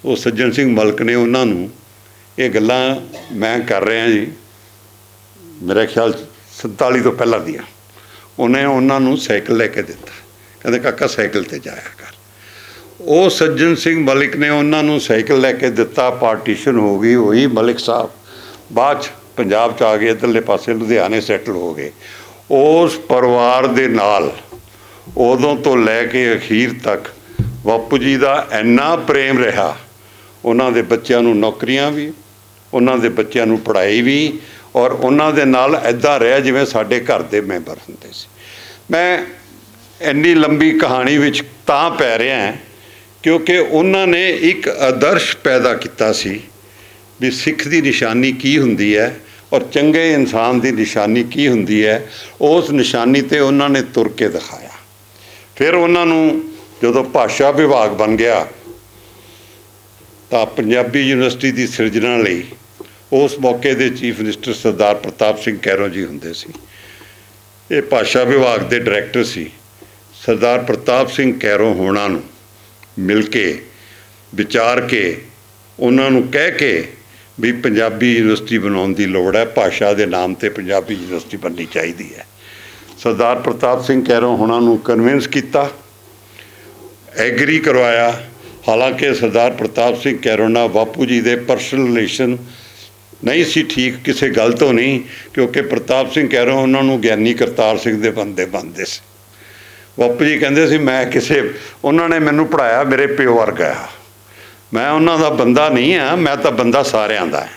ਉਹ ਸੱਜਣ ਸਿੰਘ ਮਲਕ ਨੇ ਉਹਨਾਂ ਨੂੰ ਇਹ ਗੱਲਾਂ ਮੈਂ ਕਰ ਰਿਹਾ ਜੀ, ਮੇਰੇ ਖਿਆਲ 'ਚ 47 ਤੋਂ ਪਹਿਲਾਂ ਦੀਆਂ। ਉਹਨੇ ਉਹਨਾਂ ਨੂੰ ਸਾਈਕਲ ਲੈ ਕੇ ਦਿੱਤਾ। ਕਹਿੰਦੇ, ਕਾਕਾ, ਸਾਈਕਲ ਤੇ ਜਾਇਆ ਕਰ। ਉਹ ਸੱਜਣ ਸਿੰਘ ਮਲਿਕ ਨੇ ਉਹਨਾਂ ਨੂੰ ਸਾਈਕਲ ਲੈ ਕੇ ਦਿੱਤਾ। ਪਾਰਟੀਸ਼ਨ ਹੋ ਗਈ, ਹੋਈ ਮਲਿਕ ਸਾਹਿਬ। ਬਾਅਦ 'ਚ ਪੰਜਾਬ ਚ ਆ ਗਏ, ਇੱਧਰਲੇ ਪਾਸੇ ਲੁਧਿਆਣੇ ਸੈਟਲ ਹੋ ਗਏ। ਉਸ ਪਰਿਵਾਰ ਦੇ ਨਾਲ ਉਦੋਂ ਤੋਂ ਲੈ ਕੇ ਅਖੀਰ ਤੱਕ ਬਾਪੂ ਜੀ ਦਾ ਇੰਨਾ ਪ੍ਰੇਮ ਰਿਹਾ ਉਹਨਾਂ ਦੇ ਬੱਚਿਆਂ ਨੂੰ ਨੌਕਰੀਆਂ ਵੀ, ਉਹਨਾਂ ਦੇ ਬੱਚਿਆਂ ਨੂੰ ਪੜ੍ਹਾਈ ਵੀ ਔਰ ਉਹਨਾਂ ਦੇ ਨਾਲ ਐਦਾਂ ਰਿਹਾ ਜਿਵੇਂ ਸਾਡੇ ਘਰ ਦੇ ਮੈਂਬਰ ਹੁੰਦੇ ਸੀ। ਮੈਂ ਇੰਨੀ ਲੰਬੀ ਕਹਾਣੀ ਵਿੱਚ ਤਾਂ ਪੈ ਰਿਹਾ ਕਿਉਂਕਿ ਉਹਨਾਂ ਨੇ ਇੱਕ ਆਦਰਸ਼ ਪੈਦਾ ਕੀਤਾ ਸੀ ਵੀ ਸਿੱਖ ਦੀ ਨਿਸ਼ਾਨੀ ਕੀ ਹੁੰਦੀ ਹੈ ਔਰ ਚੰਗੇ ਇਨਸਾਨ ਦੀ ਨਿਸ਼ਾਨੀ ਕੀ ਹੁੰਦੀ ਹੈ, ਉਸ ਨਿਸ਼ਾਨੀ ਤੇ ਉਹਨਾਂ ਨੇ ਤੁਰ ਕੇ ਦਿਖਾਇਆ। ਫਿਰ ਉਹਨਾਂ ਨੂੰ ਜਦੋਂ ਭਾਸ਼ਾ ਵਿਭਾਗ ਬਣ ਗਿਆ ਤਾਂ ਪੰਜਾਬੀ ਯੂਨੀਵਰਸਿਟੀ ਦੀ ਸਿਰਜਣਾ ਲਈ ਉਸ ਮੌਕੇ ਦੇ ਚੀਫ ਮਿਨਿਸਟਰ ਸਰਦਾਰ ਪ੍ਰਤਾਪ ਸਿੰਘ ਕੈਰੋਂ ਜੀ ਹੁੰਦੇ ਸੀ। ਇਹ ਭਾਸ਼ਾ ਵਿਭਾਗ ਦੇ ਡਾਇਰੈਕਟਰ ਸੀ। ਸਰਦਾਰ ਪ੍ਰਤਾਪ ਸਿੰਘ ਕੈਰੋਂ ਹੋਣਾ ਨੂੰ ਮਿਲ ਕੇ, ਵਿਚਾਰ ਕੇ, ਉਹਨਾਂ ਨੂੰ ਕਹਿ ਕੇ ਵੀ ਪੰਜਾਬੀ ਯੂਨੀਵਰਸਿਟੀ ਬਣਾਉਣ ਦੀ ਲੋੜ ਹੈ। ਭਾਸ਼ਾ ਦੇ ਨਾਮ ਤੇ ਪੰਜਾਬੀ ਯੂਨੀਵਰਸਿਟੀ ਬਣਨੀ ਚਾਹੀਦੀ ਹੈ। ਸਰਦਾਰ ਪ੍ਰਤਾਪ ਸਿੰਘ ਕੈਰੋਂ ਹੋਣਾ ਨੂੰ ਕਨਵਿੰਸ ਕੀਤਾ ਐਗਰੀ ਕਰਵਾਇਆ। ਹਾਲਾਂਕਿ ਸਰਦਾਰ ਪ੍ਰਤਾਪ ਸਿੰਘ ਕੈਰੋਂ ਬਾਪੂ ਜੀ ਦੇ ਪਰਸਨਲ ਰਿਲੇਸ਼ਨ ਨਹੀਂ ਸੀ ਠੀਕ, ਕਿਸੇ ਗੱਲ ਤੋਂ ਨਹੀਂ, ਕਿਉਂਕਿ ਪ੍ਰਤਾਪ ਸਿੰਘ ਕੈਰੋਂ ਉਹਨਾਂ ਨੂੰ ਗਿਆਨੀ ਕਰਤਾਰ ਸਿੰਘ ਦੇ ਬੰਦੇ ਬੰਦੇ ਸੀ। ਬਾਪੂ ਜੀ ਕਹਿੰਦੇ ਸੀ, ਮੈਂ ਕਿਸੇ, ਉਹਨਾਂ ਨੇ ਮੈਨੂੰ ਪੜਾਇਆ ਮੇਰੇ ਪਿਓ ਵਰਗਾ ਮੈਂ ਉਹਨਾਂ ਦਾ ਬੰਦਾ ਨਹੀਂ ਆ, ਮੈਂ ਤਾਂ ਬੰਦਾ ਸਾਰਿਆਂ ਦਾ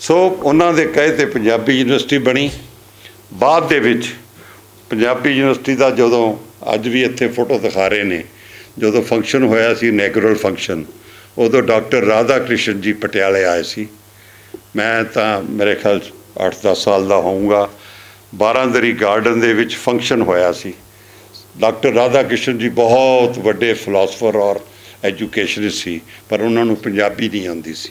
ਸੋ ਉਹਨਾਂ ਦੇ ਕਹੇ ਤੇ ਪੰਜਾਬੀ ਯੂਨੀਵਰਸਿਟੀ ਬਣੀ। ਬਾਅਦ ਦੇ ਵਿੱਚ ਪੰਜਾਬੀ ਯੂਨੀਵਰਸਿਟੀ ਦਾ ਜਦੋਂ ਅੱਜ ਵੀ ਇੱਥੇ ਫੋਟੋ ਦਿਖਾ ਰਹੇ ਨੇ ਜਦੋਂ ਫੰਕਸ਼ਨ ਹੋਇਆ ਸੀ ਨੈਗਰਲ ਫੰਕਸ਼ਨ ਉਦੋਂ ਡਾਕਟਰ ਰਾਧਾ ਕ੍ਰਿਸ਼ਨ ਜੀ ਪਟਿਆਲੇ ਆਏ ਸੀ। ਮੈਂ ਤਾਂ ਮੇਰੇ ਖਿਆਲ 8-10 ਸਾਲ ਦਾ ਹੋਊਗਾ। ਬਾਰਾਂਦਰੀ ਗਾਰਡਨ ਦੇ ਵਿੱਚ ਫੰਕਸ਼ਨ ਹੋਇਆ ਸੀ। ਡਾਕਟਰ ਰਾਧਾ ਕ੍ਰਿਸ਼ਨ ਜੀ ਬਹੁਤ ਵੱਡੇ ਫਿਲਾਸਫਰ ਔਰ ਐਜੂਕੇਸ਼ਨਿਸਟ ਸੀ, ਪਰ ਉਹਨਾਂ ਨੂੰ ਪੰਜਾਬੀ ਨਹੀਂ ਆਉਂਦੀ ਸੀ।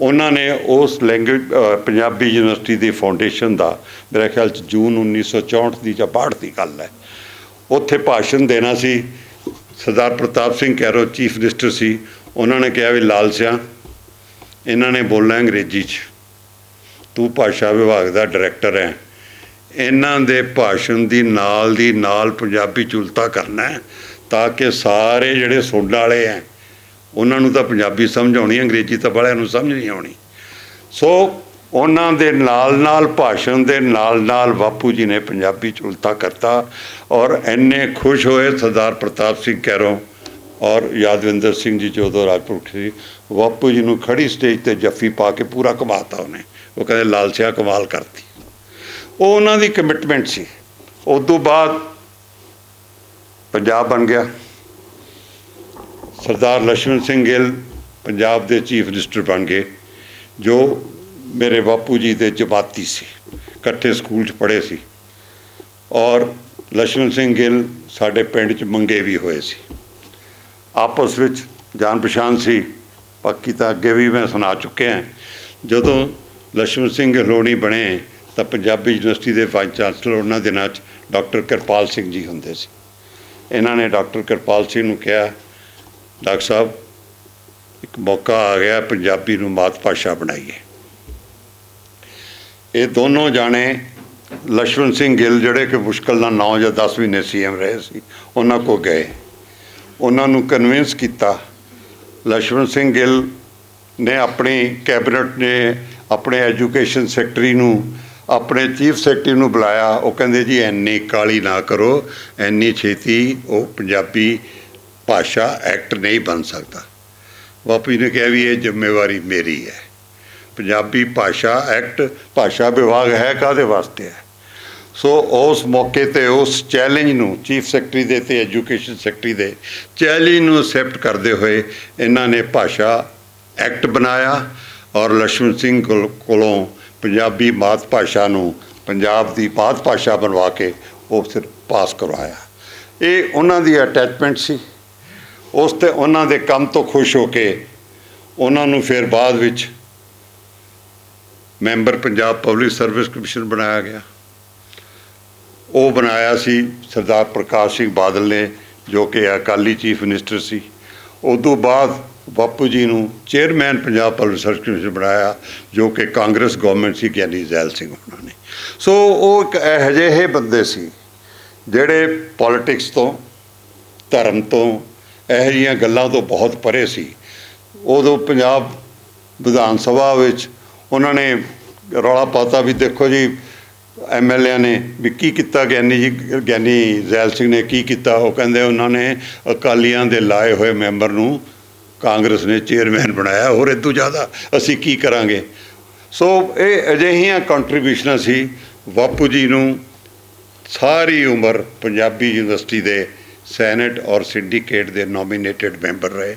ਉਹਨਾਂ ਨੇ ਉਸ ਲੈਂਗੁਏਜ ਪੰਜਾਬੀ ਯੂਨੀਵਰਸਿਟੀ ਦੀ ਫਾਊਂਡੇਸ਼ਨ ਦਾ, ਮੇਰੇ ਖਿਆਲ ਚ ਜੂਨ 1964 ਦੀ ਜਾਂ 62 ਦੀ ਗੱਲ ਹੈ, ਉੱਥੇ ਭਾਸ਼ਣ ਦੇਣਾ ਸੀ। ਸਰਦਾਰ ਪ੍ਰਤਾਪ ਸਿੰਘ ਕੈਰੋ ਚੀਫ ਮਿਨਿਸਟਰ ਸੀ, ਉਹਨਾਂ ਨੇ ਕਿਹਾ ਵੀ ਲਾਲ ਸਿਆਂ, ਇਹਨਾਂ ਨੇ ਬੋਲਣਾ ਅੰਗਰੇਜ਼ੀ 'ਚ। ਤੂੰ ਭਾਸ਼ਾ ਵਿਭਾਗ ਦਾ ਡਾਇਰੈਕਟਰ ਹੈ ਇਹਨਾਂ ਦੇ ਭਾਸ਼ਣ ਦੀ ਨਾਲ ਦੀ ਨਾਲ ਪੰਜਾਬੀ ਚੁਲਤਾ ਕਰਨਾ ਤਾਂ ਕਿ ਸਾਰੇ ਜਿਹੜੇ ਸੁਣਨ ਵਾਲੇ ਹੈ ਉਹਨਾਂ ਨੂੰ ਤਾਂ ਪੰਜਾਬੀ ਸਮਝ ਆਉਣੀ, ਅੰਗਰੇਜ਼ੀ ਤਾਂ ਵਾਲਿਆਂ ਨੂੰ ਸਮਝ ਨਹੀਂ ਆਉਣੀ। ਸੋ ਉਹਨਾਂ ਦੇ ਨਾਲ-ਨਾਲ ਭਾਸ਼ਣ ਦੇ ਨਾਲ-ਨਾਲ ਬਾਪੂ ਜੀ ਨੇ ਪੰਜਾਬੀ ਚ ਉਲਟਾ ਕਰਤਾ ਔਰ ਐਨੇ ਖੁਸ਼ ਹੋਏ ਸਰਦਾਰ ਪ੍ਰਤਾਪ ਸਿੰਘ ਕੈਰੋਂ ਔਰ ਯਾਦਵਿੰਦਰ ਸਿੰਘ ਜੀ ਜਦੋਂ ਰਾਜਪੁਰ ਸੀ, ਬਾਪੂ ਜੀ ਨੂੰ ਖੜੀ ਸਟੇਜ ਤੇ ਜੱਫੀ ਪਾ ਕੇ ਪੂਰਾ ਕਮਾਤਾ ਉਹਨੇ, ਉਹ ਕਹਿੰਦੇ ਲਾਲਚਿਆ ਕਮਾਲ ਕਰਤੀ। ਉਹ ਉਹਨਾਂ ਦੀ ਕਮਿਟਮੈਂਟ ਸੀ। ਉਸ ਤੋਂ ਬਾਅਦ ਪੰਜਾਬ ਬਣ ਗਿਆ। ਸਰਦਾਰ ਲక్ష్మణ ਸਿੰਘ ਗਿੱਲ ਪੰਜਾਬ ਦੇ ਚੀਫ ਮਿਨਿਸਟਰ ਬਣ ਗਏ, ਜੋ ਮੇਰੇ ਬਾਪੂ ਜੀ ਦੇ ਜਮਾਤੀ ਸੀ, ਇਕੱਠੇ ਸਕੂਲ 'ਚ ਪੜ੍ਹੇ ਸੀ। ਔਰ ਲక్ష్ਮਣ ਸਿੰਘ ਗਿੱਲ ਸਾਡੇ ਪਿੰਡ 'ਚ ਮੰਗੇ ਵੀ ਹੋਏ ਸੀ। ਆਪਸ ਵਿੱਚ ਜਾਣ ਪਛਾਣ ਸੀ ਪੱਕੀ ਤਾਂ ਅੱਗੇ ਵੀ ਮੈਂ ਸੁਣਾ ਚੁੱਕਿਆ ਹਾਂ। ਜਦੋਂ ਲక్ష్ਮਣ ਸਿੰਘ ਹਲੋਣੀ ਬਣੇ, ਤਾਂ ਪੰਜਾਬੀ ਯੂਨੀਵਰਸਿਟੀ ਦੇ ਵਾਈਸ ਚਾਂਸਲਰ ਉਹਨਾਂ ਦਿਨਾਂ 'ਚ ਡਾਕਟਰ ਕਿਰਪਾਲ ਸਿੰਘ ਜੀ ਹੁੰਦੇ ਸੀ। ਇਹਨਾਂ ਨੇ ਡਾਕਟਰ ਕਿਰਪਾਲ ਸਿੰਘ ਨੂੰ ਕਿਹਾ, ਡਾਕਟਰ ਸਾਹਿਬ, ਇੱਕ ਮੌਕਾ ਆ ਗਿਆ, ਪੰਜਾਬੀ ਨੂੰ ਮਾਤ ਭਾਸ਼ਾ ਬਣਾਈਏ। ਇਹ ਦੋਨੋਂ ਜਾਣੇ ਲਸ਼ਮਣ ਸਿੰਘ ਗਿੱਲ ਜਿਹੜੇ ਕਿ ਮੁਸ਼ਕਲ ਨਾਲ ਨੌ ਜਾਂ 10 ਮਹੀਨੇ ਸੀਐਮ ਰਹੇ ਸੀ, ਉਹਨਾਂ ਕੋ ਗਏ। ਉਹਨਾਂ ਨੂੰ ਕਨਵਿੰਸ ਕੀਤਾ ਲਸ਼ਮਣ ਸਿੰਘ ਗਿੱਲ ਨੇ ਆਪਣੀ ਕੈਬਨਿਟ ਨੇ ਆਪਣੇ ਐਜੂਕੇਸ਼ਨ ਸੈਕਟਰੀ ਨੂੰ, ਆਪਣੇ ਚੀਫ ਸੈਕਟਰੀ ਨੂੰ ਬੁਲਾਇਆ। ਉਹ ਕਹਿੰਦੇ ਜੀ ਐਨੀ ਕਾਲੀ ਨਾ ਕਰੋ ਐਨੀ ਛੇਤੀ ਉਹ ਪੰਜਾਬੀ ਭਾਸ਼ਾ ਐਕਟ ਨਹੀਂ ਬਣ ਸਕਦਾ। ਬਾਪੂ ਜੀ ਨੇ ਕਿਹਾ ਵੀ ਇਹ ਜ਼ਿੰਮੇਵਾਰੀ ਮੇਰੀ ਹੈ। ਪੰਜਾਬੀ ਭਾਸ਼ਾ ਐਕਟ ਭਾਸ਼ਾ ਵਿਭਾਗ ਹੈ ਕਾਦੇ ਵਾਸਤੇ ਹੈ? ਸੋ ਉਸ ਮੌਕੇ ਤੇ ਉਸ ਚੈਲੰਜ ਨੂੰ ਚੀਫ ਸੈਕਟਰੀ ਦੇ ਤੇ ਐਜੂਕੇਸ਼ਨ ਸੈਕਟਰੀ ਦੇ ਚੈਲੰਜ ਨੂੰ ਅਸੈਪਟ ਕਰਦੇ ਹੋਏ ਇਹਨਾਂ ਨੇ ਭਾਸ਼ਾ ਐਕਟ ਬਣਾਇਆ ਔਰ ਲక్ష్ਮਣ ਸਿੰਘ ਕੋਲੋਂ ਪੰਜਾਬੀ ਮਾਤ ਭਾਸ਼ਾ ਨੂੰ ਪੰਜਾਬ ਦੀ ਮਾਤ ਭਾਸ਼ਾ ਬਣਵਾ ਕੇ ਉਹ ਫਿਰ ਪਾਸ ਕਰਵਾਇਆ। ਇਹ ਉਹਨਾਂ ਦੀ ਅਟੈਚਮੈਂਟ ਸੀ। ਉਸ ਤੇ ਉਹਨਾਂ ਦੇ ਕੰਮ ਤੋਂ ਖੁਸ਼ ਹੋ ਕੇ ਉਹਨਾਂ ਨੂੰ ਫਿਰ ਬਾਅਦ ਵਿੱਚ member Punjab public service commission ਬਣਾਇਆ ਗਿਆ। ਉਹ ਬਣਾਇਆ ਸੀ ਸਰਦਾਰ ਪ੍ਰਕਾਸ਼ ਸਿੰਘ ਬਾਦਲ ਨੇ, ਜੋ ਕਿ ਅਕਾਲੀ ਚੀਫ ਮਿਨਿਸਟਰ ਸੀ। ਉਸ ਤੋਂ ਬਾਅਦ ਬਾਪੂ ਜੀ ਨੂੰ chairman Punjab public service commission ਬਣਾਇਆ, ਜੋ ਕਿ ਕਾਂਗਰਸ ਗਵਰਨਮੈਂਟ ਸੀ, ਗਿਆਨੀ ਜ਼ੈਲ ਸਿੰਘ ਉਹਨਾਂ ਨੇ। ਸੋ ਉਹ ਇੱਕ ਇਹੋ ਜਿਹੇ ਬੰਦੇ ਸੀ, ਜਿਹੜੇ ਪੋਲਿਟਿਕਸ ਤੋਂ, ਧਰਮ ਤੋਂ ਇਹੋ ਜਿਹੀਆਂ ਗੱਲਾਂ ਤੋਂ ਬਹੁਤ ਪਰੇ ਸੀ। ਉਦੋਂ ਪੰਜਾਬ ਵਿਧਾਨ ਸਭਾ ਵਿੱਚ ਉਹਨਾਂ ਨੇ ਰੌਲਾ ਪਾਤਾ ਵੀ ਦੇਖੋ ਜੀ ਐਮਐਲਏ ਨੇ ਵੀ ਕੀ ਕੀਤਾ, ਗਿਆਨੀ ਜੀ, ਗਿਆਨੀ ਜ਼ੈਲ ਸਿੰਘ ਨੇ ਕੀ ਕੀਤਾ, ਉਹ ਕਹਿੰਦੇ ਉਹਨਾਂ ਨੇ ਅਕਾਲੀਆਂ ਦੇ ਲਾਏ ਹੋਏ ਮੈਂਬਰ ਨੂੰ ਕਾਂਗਰਸ ਨੇ ਚੇਅਰਮੈਨ ਬਣਾਇਆ, ਹੋਰ ਇਹ ਜ਼ਿਆਦਾ ਅਸੀਂ ਕੀ ਕਰਾਂਗੇ? ਸੋ ਇਹ ਅਜਿਹੀਆਂ ਕੰਟਰੀਬਿਊਸ਼ਨਾਂ ਸੀ, ਬਾਪੂ ਜੀ ਨੂੰ ਸਾਰੀ ਉਮਰ ਪੰਜਾਬੀ ਯੂਨੀਵਰਸਿਟੀ ਦੇ ਸੈਨੇਟ ਔਰ ਸਿੰਡੀਕੇਟ ਦੇ ਨੋਮੀਨੇਟਿਡ ਮੈਂਬਰ ਰਹੇ।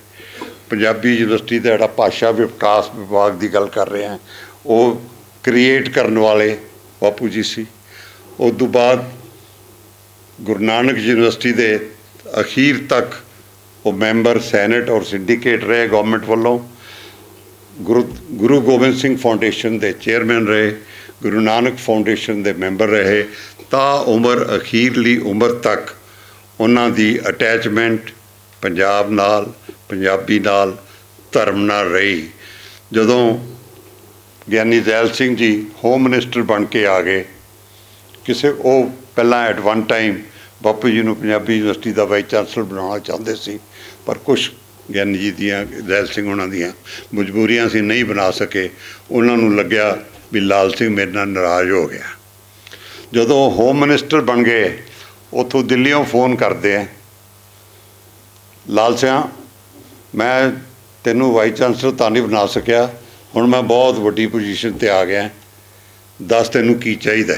ਪੰਜਾਬੀ ਯੂਨੀਵਰਸਿਟੀ ਦਾ ਜਿਹੜਾ ਭਾਸ਼ਾ ਵਿਕਾਸ ਵਿਭਾਗ ਦੀ ਗੱਲ ਕਰ ਰਹੇ ਹਾਂ ਉਹ ਕ੍ਰੀਏਟ ਕਰਨ ਵਾਲੇ ਬਾਪੂ ਜੀ ਸੀ। ਉਸ ਤੋਂ ਬਾਅਦ ਗੁਰੂ ਨਾਨਕ ਯੂਨੀਵਰਸਿਟੀ ਦੇ ਅਖੀਰ ਤੱਕ ਉਹ ਮੈਂਬਰ, ਸੈਨੇਟ ਔਰ ਸਿੰਡੀਕੇਟ ਰਹੇ ਗਵਰਨਮੈਂਟ ਵੱਲੋਂ। ਗੁਰੂ ਗੁਰੂ ਗੋਬਿੰਦ ਸਿੰਘ ਫਾਊਂਡੇਸ਼ਨ ਦੇ ਚੇਅਰਮੈਨ ਰਹੇ, ਗੁਰੂ ਨਾਨਕ ਫਾਊਂਡੇਸ਼ਨ ਦੇ ਮੈਂਬਰ ਰਹੇ। ਤਾਂ ਉਮਰ ਅਖੀਰਲੀ ਉਮਰ ਤੱਕ ਉਹਨਾਂ ਦੀ ਅਟੈਚਮੈਂਟ ਪੰਜਾਬ ਨਾਲ, ਪੰਜਾਬੀ ਨਾਲ ਧਰਮ ਨਾਲ ਰਹੀ। ਜਦੋਂ ਗਿਆਨੀ ਜ਼ੈਲ ਸਿੰਘ ਜੀ ਹੋਮ ਮਿਨਿਸਟਰ ਬਣ ਕੇ ਆ ਗਏ। ਕਿਸੇ ਉਹ ਪਹਿਲਾਂ ਐਟ ਵਨ ਟਾਈਮ ਬਾਪੂ ਜੀ ਨੂੰ ਪੰਜਾਬੀ ਯੂਨੀਵਰਸਿਟੀ ਦਾ ਵਾਈਸ ਚਾਂਸਲਰ ਬਣਾਉਣਾ ਚਾਹੁੰਦੇ ਸੀ, ਪਰ ਕੁਝ ਗਿਆਨੀ ਜੀ ਦੀਆਂ, ਜ਼ੈਲ ਸਿੰਘ ਉਹਨਾਂ ਦੀਆਂ ਮਜਬੂਰੀਆਂ ਸੀ ਨਹੀਂ ਬਣਾ ਸਕੇ। ਉਹਨਾਂ ਨੂੰ ਲੱਗਿਆ ਵੀ ਲਾਲ ਸਿੰਘ ਮੇਰੇ ਨਾਲ ਨਾਰਾਜ਼ ਹੋ ਗਿਆ। ਜਦੋਂ ਹੋਮ ਮਿਨਿਸਟਰ ਬਣ ਗਏ, ਉਥੋਂ ਦਿੱਲੀੋਂ ਫੋਨ ਕਰਦੇ ਆ। ਲਾਲ ਸਿੰਘ ਮੈਂ ਤੈਨੂੰ ਵਾਈਸ ਚਾਂਸਲਰ ਤਾਂ ਨਹੀਂ ਬਣਾ ਸਕਿਆ। ਹੁਣ ਮੈਂ ਬਹੁਤ ਵੱਡੀ ਪੋਜੀਸ਼ਨ ਤੇ ਆ ਗਿਆ। ਦੱਸ ਤੈਨੂੰ ਕੀ ਚਾਹੀਦਾ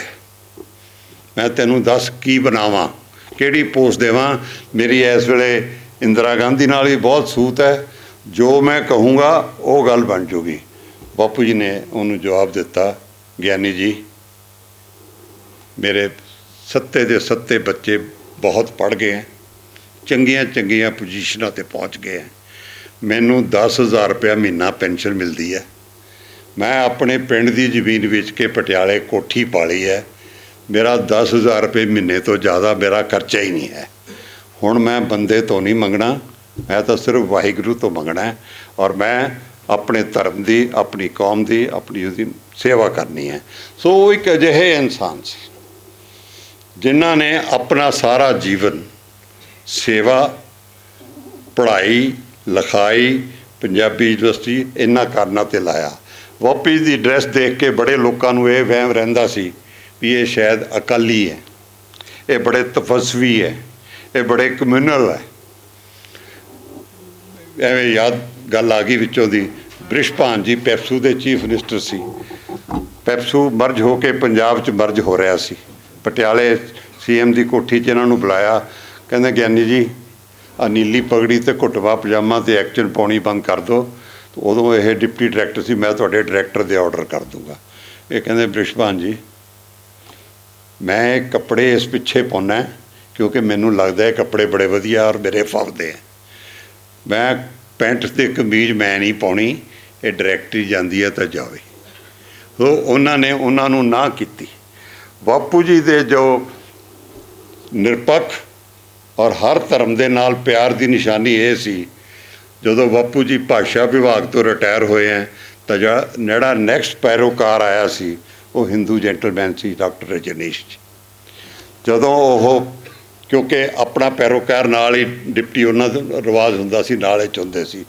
ਮੈਂ ਤੈਨੂੰ ਦੱਸ ਕੀ ਬਣਾਵਾਂ? ਕਿਹੜੀ ਪੋਸਟ ਦੇਵਾਂ? ਮੇਰੀ ਇਸ ਵੇਲੇ ਇੰਦਰਾ ਗਾਂਧੀ ਨਾਲ ਵੀ ਬਹੁਤ ਸੂਤ ਹੈ। ਜੋ ਮੈਂ ਕਹੂੰਗਾ, ਉਹ ਗੱਲ ਬਣ ਜੂਗੀ। ਬਾਪੂ ਜੀ ਨੇ ਉਹਨੂੰ ਜਵਾਬ ਦਿੱਤਾ, ਗਿਆਨੀ ਜੀ, ਮੇਰੇ ਸੱਤੇ ਦੇ ਸੱਤੇ ਬੱਚੇ ਬਹੁਤ ਪੜ ਗਏ ਹੈ। ਚੰਗੀਆਂ ਚੰਗੀਆਂ ਪੋਜੀਸ਼ਨਾਂ ਤੇ ਪਹੁੰਚ ਗਏ ਹੈ। ਮੈਨੂੰ 10000 ਰੁਪਇਆ ਮਹੀਨਾ ਪੈਨਸ਼ਨ ਮਿਲਦੀ ਹੈ। ਮੈਂ ਆਪਣੇ ਪਿੰਡ ਦੀ ਜ਼ਮੀਨ ਵੇਚ ਕੇ ਪਟਿਆਲੇ ਕੋਠੀ ਪਾਲੀ ਹੈ। ਮੇਰਾ 10000 ਰੁਪਏ ਮਹੀਨੇ ਤੋਂ ਜ਼ਿਆਦਾ ਮੇਰਾ ਖਰਚਾ ਹੀ ਨਹੀਂ ਹੈ। ਹੁਣ ਮੈਂ ਬੰਦੇ ਤੋਂ ਨਹੀਂ ਮੰਗਣਾ, ਮੈਂ ਤਾਂ ਸਿਰਫ ਵਾਹਿਗੁਰੂ ਤੋਂ ਮੰਗਣਾ ਔਰ ਮੈਂ ਆਪਣੇ ਧਰਮ ਦੀ, ਆਪਣੀ ਕੌਮ ਦੀ, ਆਪਣੀ ਉਹਦੀ ਸੇਵਾ ਕਰਨੀ ਹੈ। ਸੋ ਉਹ ਇੱਕ ਅਜਿਹੇ ਇਨਸਾਨ ਸੀ, ਜਿਨ੍ਹਾਂ ਨੇ ਆਪਣਾ ਸਾਰਾ ਜੀਵਨ ਸੇਵਾ, ਪੜ੍ਹਾਈ, ਲਿਖਾਈ, ਪੰਜਾਬੀ ਯੂਨੀਵਰਸਿਟੀ ਇਹਨਾਂ ਕਾਰਨਾਂ ਤੇ ਲਾਇਆ। ਵਾਪੀ ਦੀ ਡਰੈਸ ਦੇਖ ਕੇ ਬੜੇ ਲੋਕਾਂ ਨੂੰ ਇਹ ਵਹਿਮ ਰਹਿੰਦਾ ਸੀ ਵੀ ਇਹ ਸ਼ਾਇਦ ਅਕਾਲੀ ਹੈ। ਇਹ ਬੜੇ ਤਪਸਵੀ ਹੈ। ਇਹ ਬੜੇ ਕਮਿਊਨਲ ਹੈ। ਐਵੇਂ ਯਾਦ ਗੱਲ ਆ ਗਈ ਵਿੱਚੋਂ ਦੀ। ਬ੍ਰਿਸ਼ਭਾਨ ਜੀ ਪੈਪਸੂ ਦੇ ਚੀਫ ਮਿਨਿਸਟਰ ਸੀ। ਪੈਪਸੂ ਮਰਜ ਹੋ ਕੇ ਪੰਜਾਬ 'ਚ ਮਰਜ ਹੋ ਰਿਹਾ ਸੀ। ਪਟਿਆਲੇ ਸੀਐਮ ਦੀ ਕੋਠੀ 'ਚ ਇਹਨਾਂ ਨੂੰ ਬੁਲਾਇਆ। ਕਹਿੰਦੇ ਗਿਆਨੀ ਜੀ ਆ ਨੀਲੀ ਪਗੜੀ ਤੇ ਘੁੱਟਵਾ ਪਜਾਮਾ ਤੇ ਐਕਸ਼ਨ ਪਾਉਣੀ ਬੰਦ ਕਰ ਦਿਓ। ਉਦੋਂ ਇਹ ਡਿਪਟੀ ਡਾਇਰੈਕਟਰ ਸੀ, ਮੈਂ ਤੁਹਾਡੇ ਡਾਇਰੈਕਟਰ ਦੇ ਆਰਡਰ ਕਰ ਦੂੰਗਾ। ਇਹ ਕਹਿੰਦੇ, ਬ੍ਰਿਸ਼ਭਾਨ ਜੀ, ਮੈਂ ਇਹ ਕੱਪੜੇ ਇਸ ਪਿੱਛੇ ਪਾਉਣਾ ਕਿਉਂਕਿ ਮੈਨੂੰ ਲੱਗਦਾ ਹੈ ਕੱਪੜੇ ਬੜੇ ਵਧੀਆ ਔਰ ਮੇਰੇ ਫੱਬਦੇ ਆ ਮੈਂ ਪੈਂਟ ਤੇ ਕਮੀਜ਼ ਮੈਂ ਨਹੀਂ ਪਾਉਣੀ, ਇਹ ਡਾਇਰੈਕਟਰੀ ਜਾਂਦੀ ਹੈ ਤਾਂ ਜਾਵੇ। ਸੋ ਉਹਨਾਂ ਨੇ ਉਹਨਾਂ ਨੂੰ ਨਾ ਕੀਤੀ। ਬਾਪੂ ਜੀ ਦੇ ਜੋ ਨਿਰਪੱਖ ਔਰ ਹਰ ਧਰਮ ਦੇ ਨਾਲ ਪਿਆਰ ਦੀ ਨਿਸ਼ਾਨੀ ਇਹ ਸੀ ਜਦੋਂ ਬਾਪੂ ਜੀ ਭਾਸ਼ਾ ਵਿਭਾਗ ਤੋਂ ਰਿਟਾਇਰ ਹੋਏ ਹੈ, ਤਾਂ ਜਿਹੜਾ ਜਿਹੜਾ ਨੈਕਸਟ ਪੈਰੋਕਾਰ ਆਇਆ ਸੀ, ਉਹ ਹਿੰਦੂ ਜੈਂਟਲਮੈਨ ਸੀ ਡਾਕਟਰ ਰਜਨੀਸ਼ ਜੀ। ਜਦੋਂ ਉਹ, ਕਿਉਂਕਿ ਆਪਣਾ ਪੈਰੋਕਾਰ ਨਾਲ ਹੀ ਡਿਪਟੀ ਉਹਨਾਂ ਦਾ ਰਿਵਾਜ ਹੁੰਦਾ ਸੀ, ਨਾਲ ਹੀ ਚੁਣਦੇ ਸੀ।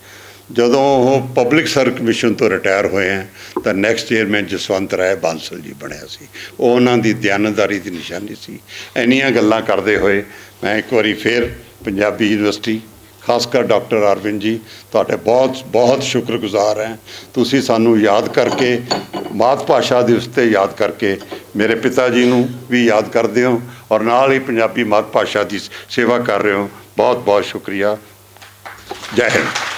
ਜਦੋਂ ਉਹ ਪਬਲਿਕ ਸਰਵਿਸ ਕਮਿਸ਼ਨ ਤੋਂ ਰਿਟਾਇਰ ਹੋਏ ਹੈ, ਤਾਂ ਨੈਕਸਟ ਚੇਅਰਮੈਨ ਜਸਵੰਤ ਰਾਏ ਬਾਂਸਲ ਜੀ ਬਣਿਆ ਸੀ। ਉਹ ਉਹਨਾਂ ਦੀ ਦਿਆਨਤਦਾਰੀ ਦੀ ਨਿਸ਼ਾਨੀ ਸੀ। ਇੰਨੀਆਂ ਗੱਲਾਂ ਕਰਦੇ ਹੋਏ ਮੈਂ ਇੱਕ ਵਾਰੀ ਫੇਰ ਪੰਜਾਬੀ ਯੂਨੀਵਰਸਿਟੀ ਖਾਸ ਕਰ ਡਾਕਟਰ ਅਰਵਿੰਦ ਜੀ, ਤੁਹਾਡੇ ਬਹੁਤ ਬਹੁਤ ਸ਼ੁਕਰਗੁਜ਼ਾਰ ਹਾਂ। ਤੁਸੀਂ ਸਾਨੂੰ ਯਾਦ ਕਰਕੇ, ਮਾਤ ਭਾਸ਼ਾ ਦਿਵਸ ਤੇ ਯਾਦ ਕਰਕੇ ਮੇਰੇ ਪਿਤਾ ਜੀ ਨੂੰ ਵੀ ਯਾਦ ਕਰਦੇ ਹੋ ਔਰ ਨਾਲ ਹੀ ਪੰਜਾਬੀ ਮਾਤ ਭਾਸ਼ਾ ਦੀ ਸੇਵਾ ਕਰ ਰਹੇ ਹੋ। ਬਹੁਤ ਬਹੁਤ ਸ਼ੁਕਰੀਆ। ਜੈ ਹਿੰਦ।